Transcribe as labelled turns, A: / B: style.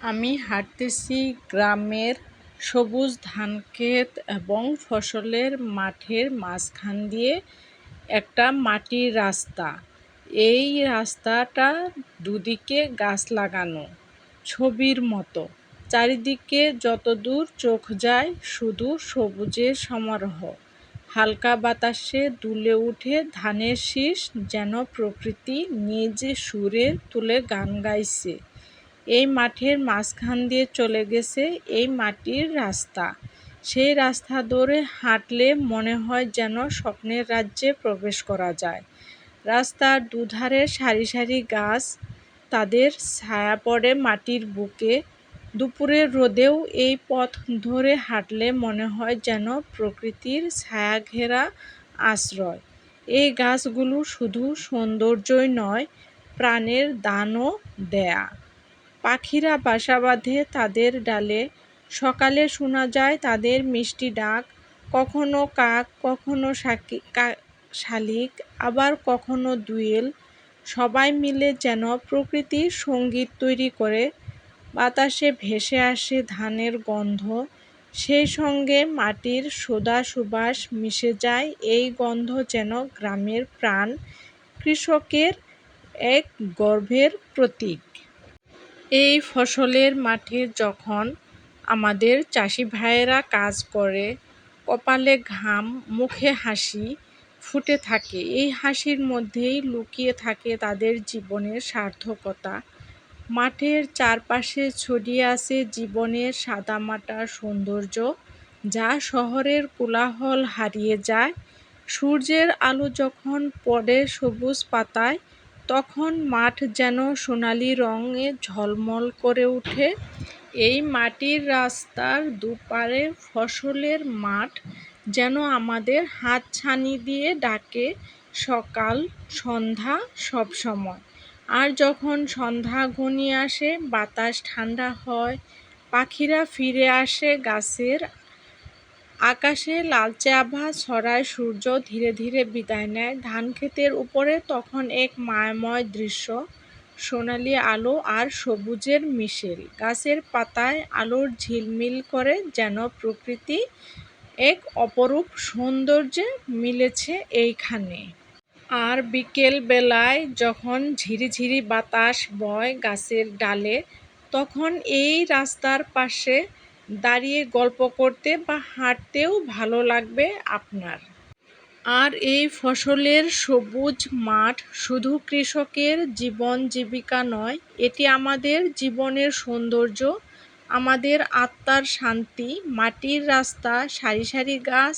A: আমি হাঁটতেছি গ্রামের সবুজ ধানক্ষেত এবং ফসলের মাঠের মাঝখান দিয়ে একটা মাটির রাস্তা। এই রাস্তাটা দুদিকে গাছ লাগানো, ছবির মতো। চারিদিকে যতদূর চোখ যায় শুধু সবুজের সমারোহ। হালকা বাতাসে দুলে উঠে ধানের শীষ যেন প্রকৃতি নিজ সুরে তুলে গান গাইছে। এই মাঠের মাঝখান দিয়ে চলে গেছে এই মাটির রাস্তা। সেই রাস্তা ধরে হাঁটলে মনে হয় যেন স্বপ্নের রাজ্যে প্রবেশ করা যায়। রাস্তার দুধারে সারি সারি গাছ, তাদের ছায়া পড়ে মাটির বুকে। দুপুরের রোদেও এই পথ ধরে হাঁটলে মনে হয় যেন প্রকৃতির ছায়া ঘেরা আশ্রয়। এই গাছগুলো শুধু সৌন্দর্যই নয়, প্রাণের দানও দেয়া। পাখিরা বাসা বাঁধে তাদের ডালে। সকালে শোনা যায় তাদের মিষ্টি ডাক, কখনো কাক, কখনো শালিক, আবার কখনো দুয়েল। সবাই মিলে যেন প্রকৃতির সংগীত তৈরি করে। বাতাসে ভেসে আসে ধানের গন্ধ। সেই সঙ্গে মাটির সোদা সুবাস মিশে যায়। এই গন্ধ যেন গ্রামের প্রাণ, কৃষকের এক গর্ভের প্রতীক। এই ফসলের মাঠে যখন আমাদের চাষি ভাইয়েরা কাজ করে, কপালে ঘাম, মুখে হাসি ফুটে থাকে। এই হাসির মধ্যেই লুকিয়ে থাকে তাদের জীবনের সার্থকতা। মাঠের চারপাশে ছড়িয়ে আছে জীবনের সাদামাটা সৌন্দর্য, যা শহরের কোলাহল হারিয়ে যায়। সূর্যের আলো যখন পড়ে সবুজ পাতায় তখন মাঠ যেন সোনালি রঙে ঝলমল করে ওঠে। এই মাটির রাস্তার দুপারে ফসলের মাঠ যেন আমাদের হাত ছানি দিয়ে ডাকে সকাল, সন্ধ্যা সব সময়। আর যখন সন্ধ্যা ঘনিয়ে আসে, বাতাস ঠান্ডা হয়, পাখিরা ফিরে আসে গাছের আকাশে লালচে আভা ছড়ায় সূর্য ধীরে ধীরে বিদায় নেয়। ধান ক্ষেতের উপরে তখন এক মায়াময় দৃশ্য, সোনালি আলো আর সবুজের মিশেল। গাছের পাতায় আলোর ঝিলমিল করে যেন প্রকৃতি এক অপরূপ সৌন্দর্যে মিলেছে এইখানে। আর বিকেল বেলায় যখন ঝিরিঝিরি বাতাস বয় গাছের ডালে, তখন এই রাস্তার পাশে দাঁড়িয়ে গল্প করতে বা হাঁটতেও ভালো লাগবে আপনার। আর এই ফসলের সবুজ মাঠ শুধু কৃষকের জীবন জীবিকা নয়, এটি আমাদের জীবনের সৌন্দর্য, আমাদের আত্মার শান্তি, মাটির রাস্তা, সারি সারি গাছ